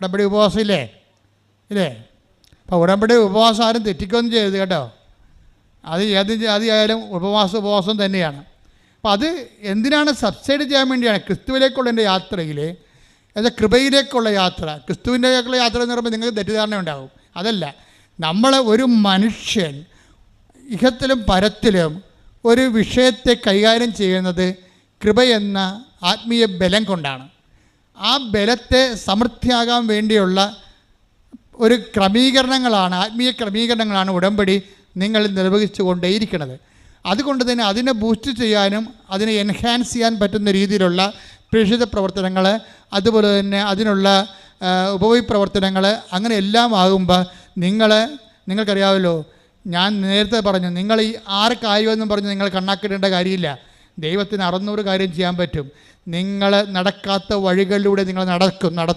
ഉടമ്പടി ഉപവാസം ഇല്ലേ? ഇല്ലേ? അപ്പോൾ ഉടമ്പടി ഉപവാസം ആരും തെറ്റിക്കൊന്നും ചെയ്യരുത് കേട്ടോ. അത് ഏത് ജാതിയായാലും ഉപവാസം ഉപവാസം തന്നെയാണ്. അപ്പോൾ അത് എന്തിനാണ് സബ്സൈഡ് ചെയ്യാൻ വേണ്ടിയാണ് ക്രിസ്തുവിലേക്കുള്ള എന്റെ യാത്രയിൽ അത് കൃപയിലേക്കുള്ള യാത്ര. ക്രിസ്തുവിന്റെയൊക്കെയുള്ള യാത്ര എന്ന് പറയുമ്പോൾ നിങ്ങൾക്ക് തെറ്റിദ്ധാരണ ഉണ്ടാകും അതല്ല നമ്മൾ ഒരു മനുഷ്യൻ ഇഹത്തിലും പരത്തിലും ഒരു വിഷയത്തെ കൈകാര്യം ചെയ്യുന്നത് കൃപയെന്ന ആത്മീയ ബലം കൊണ്ടാണ്. ആ ബലത്തെ സമൃദ്ധിയാകാൻ വേണ്ടിയുള്ള ഒരു ക്രമീകരണങ്ങളാണ് ആത്മീയ ക്രമീകരണങ്ങളാണ് ഉടമ്പടി നിങ്ങൾ നിർവഹിച്ചു കൊണ്ടേയിരിക്കുന്നത് അതുകൊണ്ട് തന്നെ അതിനെ ബൂസ്റ്റ് ചെയ്യാനും അതിനെ എൻഹാൻസ് ചെയ്യാൻ പറ്റുന്ന രീതിയിലുള്ള പ്രേക്ഷിത പ്രവർത്തനങ്ങൾ അതുപോലെ തന്നെ അതിനുള്ള ഉപവി പ്രവർത്തനങ്ങൾ അങ്ങനെ എല്ലാം ആകുമ്പോൾ നിങ്ങൾ നിങ്ങൾക്കറിയാമല്ലോ ഞാൻ നേരത്തെ പറഞ്ഞു നിങ്ങൾ ഈ ആറ് കാര്യമെന്നും പറഞ്ഞ് നിങ്ങൾ കണ്ണാക്കിടേണ്ട കാര്യമില്ല. ദൈവത്തിന് അറുന്നൂറ് കാര്യം ചെയ്യാൻ പറ്റും. നിങ്ങൾ നടക്കാത്ത വഴികളിലൂടെ നിങ്ങൾ നടക്കും നടത്തും.